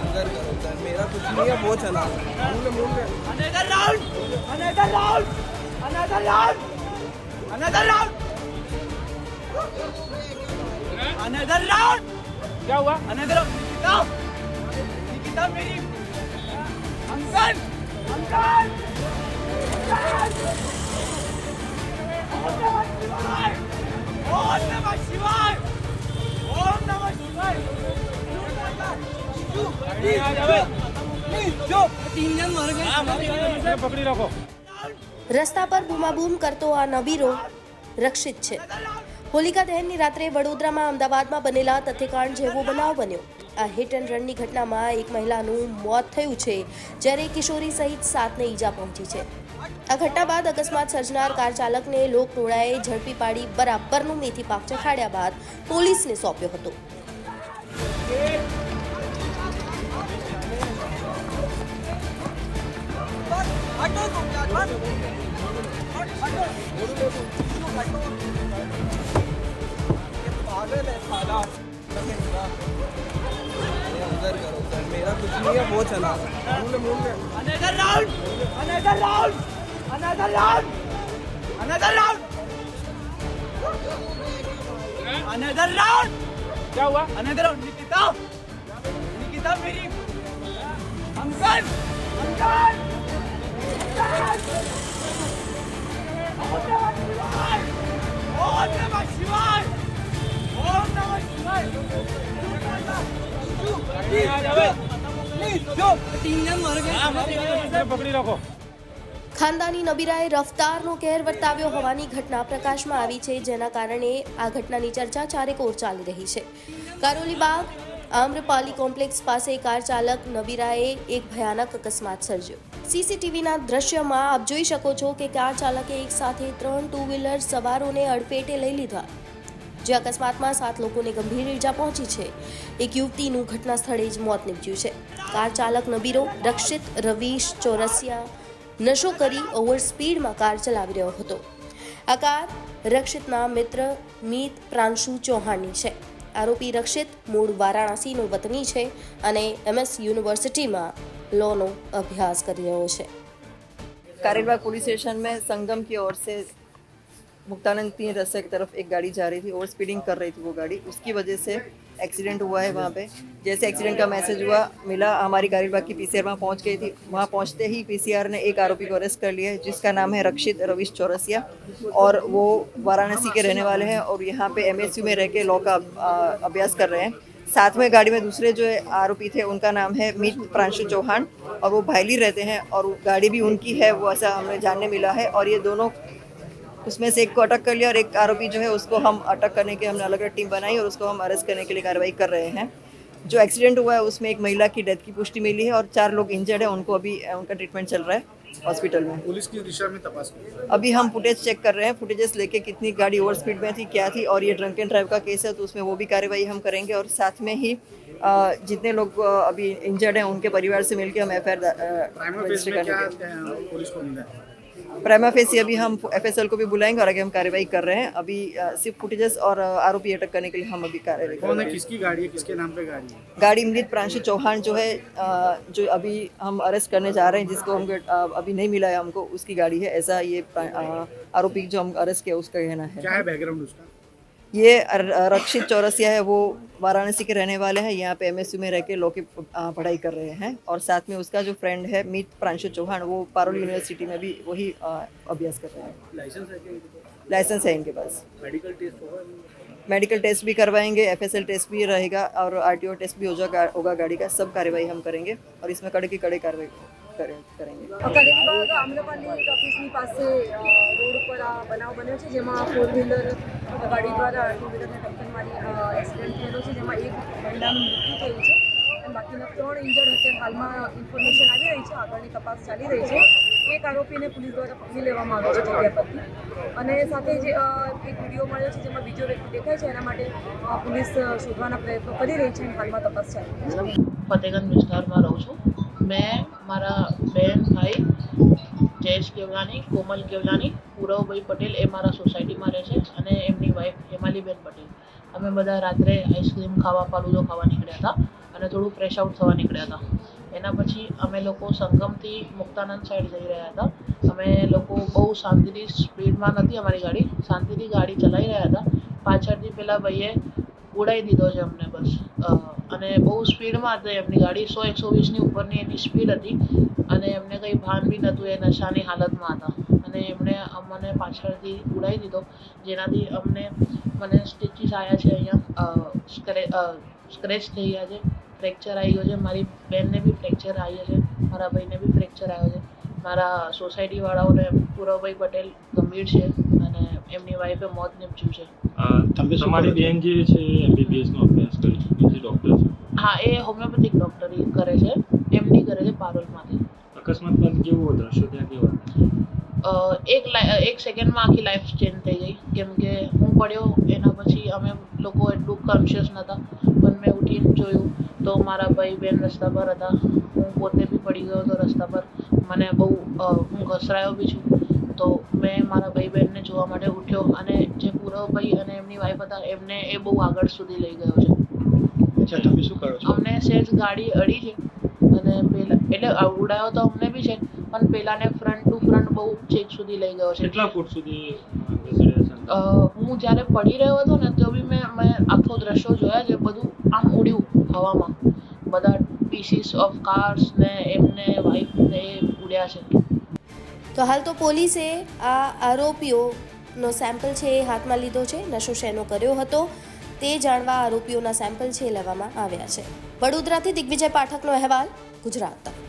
अंदर करो सर मेरा कुछ नहीं है वो चला मुंह में मुंह में Another round! Another round! Another round! Another round! Another round! क्या हुआ? Another round! निकिता! निकिता मेरी अंकल! अंकल! अंकल! રસ્તા પર બૂમાબૂમ કરતો આ નબીરો રક્ષિત છે. હોલિકા દહેનની રાત્રે વડોદરામાં અમદાવાદમાં બનેલા તથ્યકાંડ જેવો બનાવ બન્યો. આ હિટ એન્ડ રનની ઘટનામાં એક મહિલાનું મોત થયું છે, જ્યારે કિશોરી સહિત સાતને ઈજા પહોંચી છે. આ ઘટના બાદ અકસ્માત સર્જનાર કાર ચાલકને લોક ટોળાએ ઝડપી પાડી બરાબરનું મેથી પાક ચખાડ્યા બાદ પોલીસને સોંપ્યો હતો. हटो तुम यार बस हटो हटो ये पागल है साला अरे अंदर करो सर मेरा कुछ नहीं है वो चला मुंह में मुंह में Another round! Another round! Another round! Another round! Another round! क्या हुआ? Another round! निकिता! निकिता मेरी अंकल! अंकल! ખાનદાની નબીરાએ રફતારનો કહેર વર્તાવ્યો હોવાની ઘટના પ્રકાશમાં આવી છે, જેના કારણે આ ઘટનાની ચર્ચા ચારેકોર ચાલી રહી છે. કારોલીબાગ આમ્રપાલી કોમ્પ્લેક્સ પાસે કાર ચાલક નબીરાએ એક ભયાનક અકસ્માત સર્જ્યો. સીસીટીવીના દ્રશ્યમાં આપ જોઈ શકો છો કે કાર ચાલકે એક સાથે ત્રણ ટુ વ્હીલર સવારોને અડફેટે લઈ લીધા. જે અકસ્માતમાં સાત લોકોને ગંભીર ઈજા પહોંચી છે. એક યુવતીનું ઘટના સ્થળે જ મોત નીપજ્યું છે. કાર ચાલક નબીરો, રક્ષિત, રવીશ, ચોરસિયા, નશો કરી ઓવર સ્પીડમાં કાર ચલાવી રહ્યો હતો. આ કાર રક્ષિતના મિત્ર, મીત પ્રાંશુ ચૌહાણની છે. આરોપી રક્ષિત મૂળ વારાણસીનો વતની છે અને એમએસ યુનિવર્સિટીમાં લોનો અભ્યાસ કરી રહ્યો છે कारेलबाग पुलिस स्टेशन में संगम की ओर से मुक्तानंद तीन रस्ते की तरफ एक गाड़ी जा रही थी ओवर स्पीडिंग कर रही थी वो गाड़ी उसकी वजह से एक्सीडेंट हुआ है वहाँ पे। जैसे एक्सीडेंट का मैसेज हुआ मिला हमारी कारेलबाग की पीसीआर वहाँ पहुँच गई थी। वहाँ पहुँचते ही पीसीआर ने एक आरोपी को अरेस्ट कर लिया है जिसका नाम है रक्षित रविश चौरसिया। और वो वाराणसी के रहने वाले हैं और यहाँ पे एम में रह के लॉ का अभ्यास कर रहे हैं। साथ में गाड़ी में दूसरे जो आरोपी थे उनका नाम है मीत प्रांशु चौहान। और वो भाईली रहते हैं और गाड़ी भी उनकी है वो ऐसा हमें जानने मिला है। और ये दोनों उसमें से एक को अटक कर लिया और एक आरोपी जो है उसको हम अटक करने के हमने अलग अलग टीम बनाई और उसको हम अरेस्ट करने के लिए कार्रवाई कर रहे हैं। जो एक्सीडेंट हुआ है उसमें एक महिला की डेथ की पुष्टि मिली है और चार लोग इंजर्ड है उनको अभी उनका ट्रीटमेंट चल रहा है हॉस्पिटल में। पुलिस की दिशा में तपास अभी हम फुटेज चेक कर रहे हैं फुटेजेस लेके कितनी गाड़ी ओवर स्पीड में थी क्या थी और ये ड्रंक एंड ड्राइव का केस है तो उसमें वो भी कार्रवाई हम करेंगे और साथ में ही जितने लोग अभी इंजर्ड हैं उनके परिवार से मिलकर हम एफ़ आई आर रजिस्टर करेंगे प्राइमा फेस अभी हम एफएसएल को भी बुलाएँगे और आगे हम कार्यवाही कर रहे हैं। अभी सिर्फ़ फुटेजेस और आरोपी अटक करने के लिए हम अभी कार्रवाई कर रहे हैं। किसकी गाड़ी है? किसके नाम पे गाड़ी है? गाड़ी मृत प्रांशु चौहान जो है जो अभी हम अरेस्ट करने जा रहे हैं जिसको हम अभी नहीं मिला है हमको उसकी गाड़ी है। ऐसा ये आरोपी जो हम अरेस्ट किया उसका कहना है। क्या है बैकग्राउंड उसका? ये रक्षित चौरसिया है वो वाराणसी के रहने वाले हैं यहाँ पे एमएसयू में रह के लॉ की पढ़ाई कर रहे हैं और साथ में उसका जो फ्रेंड है मीत प्रांशु चौहान वो पारुल यूनिवर्सिटी में भी वही अभ्यास कर रहे हैं। लाइसेंस है इनके पास? मेडिकल टेस्ट होगा मेडिकल टेस्ट भी करवाएँगे एफएसएल टेस्ट भी रहेगा और आरटीओ टेस्ट भी हो जाएगा होगा गाड़ी का सब कार्रवाई हम करेंगे और इसमें कड़े की कड़े कार्रवाई। કરેંગે. અકાદમી ઓફિસની પાસે રોડ ઉપર આ બનાવ બન્યો છે જેમાં ફોર વ્હીલર ગાડી દ્વારા ટુ વ્હીલરને ટક્કર મારી થયેલો છે જેમાં એક મૃત્યુ થયું છે. બાકીના ત્રણ ઇન્જર્ડ અત્યારે હાલમાં ઇન્ફોર્મેશન આવી રહી છે આગળની તપાસ ચાલી રહી છે. એક આરોપીને પોલીસ દ્વારા પકડી લેવામાં આવ્યો છે જગ્યા અને સાથે જે એક વીડિયો મળ્યો છે જેમાં બીજો વ્યક્તિ દેખાય છે એના માટે પોલીસ શોધવાના પ્રયત્નો કરી રહી છે અને હાલમાં તપાસ ચાલી રહી છે. મેં મારા બેન ભાઈ, જયેશ કેવલાની, કોમલ કેવલાની, પૂરવભાઈ પટેલ એ મારા સોસાયટીમાં રહે છે અને એમની વાઈફ હેમાલીબેન પટેલ. અમે બધા રાત્રે આઈસ્ક્રીમ ખાવા, ફાલુદો ખાવા નીકળ્યા હતા અને થોડું ફ્રેશ આઉટ થવા નીકળ્યા હતા. એના પછી અમે લોકો સંગમથી મુક્તાનંદ સાઈડ જઈ રહ્યા હતા. અમે લોકો બહુ શાંતિથી સ્પીડમાં નથી અમારી ગાડી, શાંતિથી ગાડી ચલાવી રહ્યા હતા. પાછળથી પેલા ભાઈએ ઉડાવી દીધો છે અમને બસ. અને બહુ સ્પીડમાં હતી એમની ગાડી. સો એકસો વીસની ઉપરની એની સ્પીડ હતી અને એમને કંઈ ભાન બી નહોતું, એ નશાની હાલતમાં હતા. અને એમણે અમને પાછળથી ઉડાવી દીધો. જેનાથી અમને મને સ્ટિચીસ આવ્યા છે અહીંયા. સ્ક્રે સ્ક્રેચ થઈ ગયા છે. ફ્રેક્ચર આવી ગયો છે. મારી બેનને બી ફ્રેક્ચર આવ્યો છે. મારા ભાઈને બી ફ્રેક્ચર આવ્યો છે. મારા સોસાયટીવાળાઓને પૂરવભાઈ પટેલ ગંભીર છે અને એમની વાઈફે મોત નીપજ્યું છે. તમારી બેન જે છે એમબીબીએસ નો અભ્યાસ કરી ચૂકી છે ડોક્ટર છે. હા એ હોમિયોપેથિક ડૉક્ટરી કરે છે. એમડી કરે છે પારોલમાંથી અકસ્માત બાદ કેવું દ્રશ્યો ત્યાં કેવા એક એક સેકન્ડમાં આખી લાઈફ ચેન્જ થઈ ગઈ. કેમ કે હું પડ્યો એના પછી અમે લોકો એટલું કોન્શિયસ નહોતા પણ મેં ઉઠીને જોયું તો મારા ભાઈ બેન રસ્તા પર હતા. હું પોતે બી પડી ગયો હતો રસ્તા પર. મને બહુ હું ઘસરાયો બી છું. તો મેં મારા ભાઈ બહેનને જોવા માટે ઉઠ્યો અને જે પૂરવ ભાઈ અને એમની વાઈફ હતા એમને એ બહુ આગળ સુધી લઈ ગયો છે. તમે શું કરો છો? અમને સેજ ગાડી અડી છે. અને પેલા એટલે ઉડાયો તો અમને બી છે પણ પેલાને ફ્રન્ટ ટુ ફ્રન્ટ બહુ ચેક સુધી લઈ ગયો છે. કેટલા ફૂટ સુધી હું જ્યારે પડી રહ્યો હતો ને તો બી મેં મેં આખો દ્રશ્યો જોયા છે બધું આમ ઉડ્યું હવામાં. બધા પીસીસ ઓફ કાર્સ ને એમને વાઈફને ઉડ્યા છે. તો હાલ તો પોલીસે આ આરોપીઓનો સેમ્પલ છે એ હાથમાં લીધો છે. નશો શેનો કર્યો હતો તે જાણવા આરોપીઓના સેમ્પલ છે લેવામાં આવ્યા છે. વડોદરાથી દિગ્વિજય પાઠકનો અહેવાલ ગુજરાત. તક